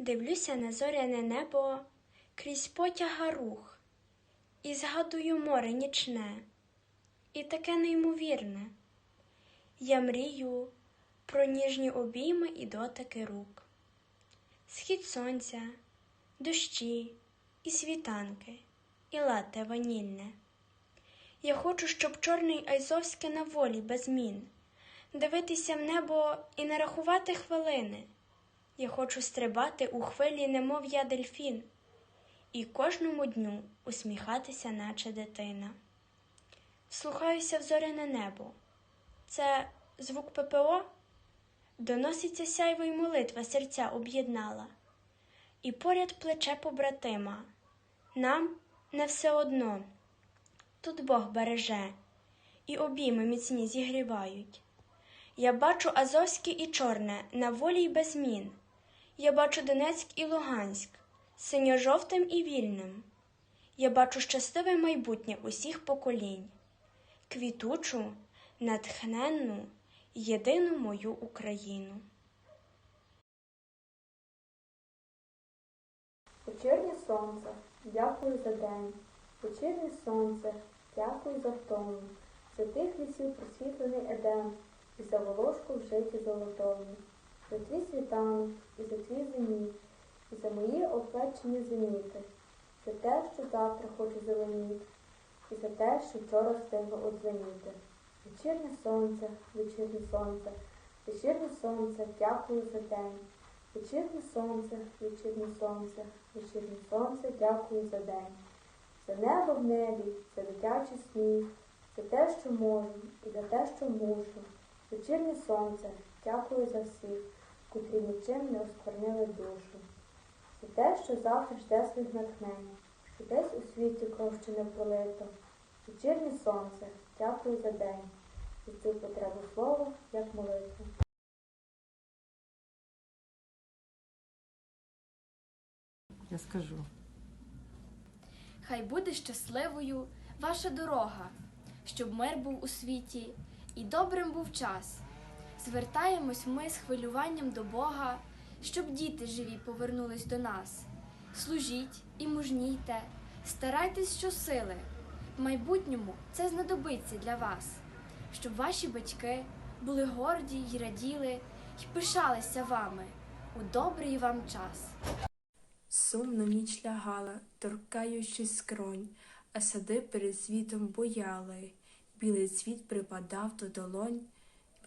Дивлюся на зоряне небо крізь потяга рух, і згадую море нічне, і таке неймовірне. Я мрію про ніжні обійми і дотики рук, схід сонця, дощі і світанки, і лате ванільне. Я хочу, щоб чорний Айзовське на волі без змін, дивитися в небо і не рахувати хвилини. Я хочу стрибати у хвилі, немов я дельфін, і кожному дню усміхатися, наче дитина. Слухаюся в зоряне небо. Це звук ППО? Доноситься сяйво й молитва серця об'єднала, і поряд плече побратима. Нам не все одно. Тут Бог береже, і обійми міцні зігрівають. Я бачу Азовське і Чорне на волі й без змін. Я бачу Донецьк і Луганськ, синьо-жовтим і вільним. Я бачу щасливе майбутнє усіх поколінь, квітучу, натхненну, єдину мою Україну. Вечірнє сонце, дякую за день. Вечірнє сонце, дякую за втому, за тих лісів просвітлений едем, і за волошку в житті золотому, за твій світанок, і за твій зеніт, і за мої оплечені зеніти, за те, що завтра хочу зеленіти, і за те, що вчора встигло одзвеніти. Вечірнє сонце, вечірнє сонце, вечірнє сонце, дякую за день. Вечірнє сонце, вечірнє сонце, вечірнє сонце, дякую за день. За небо в небі, за дитячий сміх, за те, що можу, і за те, що мушу. Вечірнє сонце, дякую за всіх, котрі нічим не осквернили душу. За те, що завтра жде своїх натхнень, що десь у світі кров ще не пролито. Вечірнє сонце, дякую за день, за цю потребу слова, як молитву. Я скажу. Хай буде щасливою ваша дорога, щоб мир був у світі і добрим був час. Звертаємось ми з хвилюванням до Бога, щоб діти живі повернулись до нас. Служіть і мужнійте, старайтесь щосили. В майбутньому це знадобиться для вас, щоб ваші батьки були горді й раділи й пишалися вами у добрий вам час. Сумно ніч лягала, торкаючись скронь, а сади перед світом бояли. Білий цвіт припадав до долонь,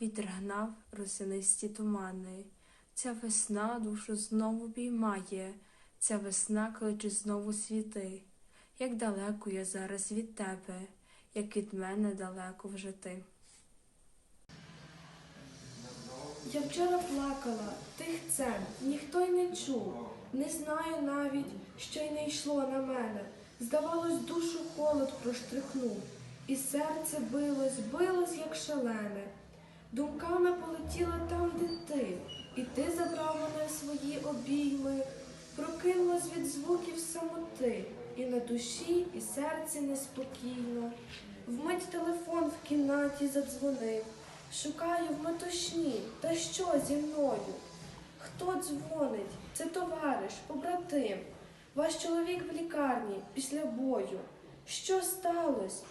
вітер гнав росинисті тумани. Ця весна душу знову піймає, ця весна кличе знову світи. Як далеко я зараз від тебе, як від мене далеко вже ти. Я вчора плакала тихцем, ніхто й не чув. Не знаю навіть, що й не йшло на мене. Здавалось, душу холод проштрихнув, і серце билось, билось, як шалене. Думками полетіла там, де ти, і ти забрав мене свої обійми, прокинулась від звуків самоти, і на душі, і серці неспокійно. Вмить телефон в кімнаті задзвонив. Шукаю в метушні, та що зі мною? Хто дзвонить? Це товариш, побратим. Ваш чоловік в лікарні після бою. Що сталося?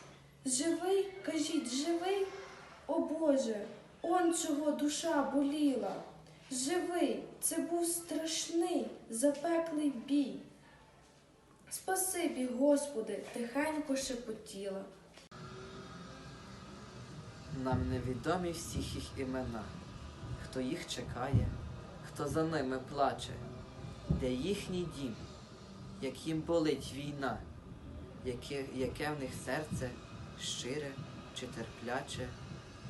Живий? Кажіть, живий? О Боже, он чого душа боліла. Живий, це був страшний, запеклий бій. Спасибі, Господи, тихенько шепотіла. Нам невідомі всіх їх імена, хто їх чекає, хто за ними плаче, де їхній дім, як їм болить війна, яке, яке в них серце щире чи терпляче,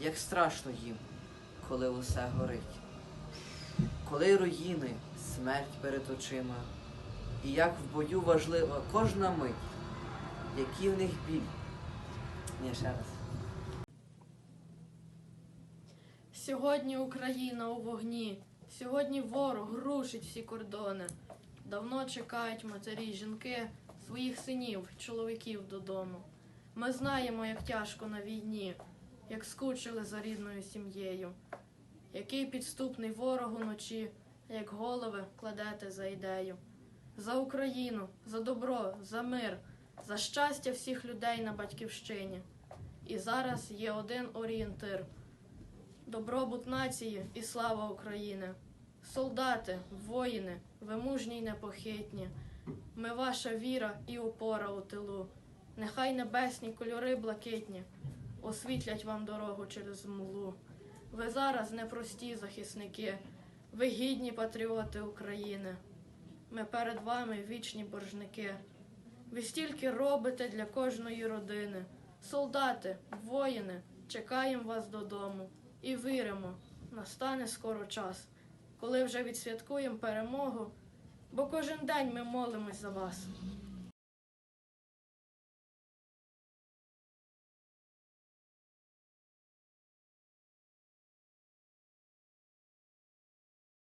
як страшно їм, коли усе горить, коли руїни, смерть перед очима, і як в бою важлива кожна мить, який в них біль. Ні, ще раз. Сьогодні Україна у вогні. Сьогодні ворог рушить всі кордони. Давно чекають матері жінки своїх синів, чоловіків додому. Ми знаємо, як тяжко на війні, як скучили за рідною сім'єю, який підступний ворог уночі як голови кладете за ідею. За Україну, за добро, за мир, за щастя всіх людей на батьківщині. І зараз є один орієнтир добробут нації і слава України. Солдати, воїни, ви мужні й непохитні. Ми ваша віра і опора у тилу. Нехай небесні кольори блакитні освітлять вам дорогу через млу. Ви зараз непрості захисники, ви гідні патріоти України. Ми перед вами вічні боржники. Ви стільки робите для кожної родини. Солдати, воїни, чекаємо вас додому і віримо, настане скоро час, коли вже відсвяткуємо перемогу, бо кожен день ми молимось за вас.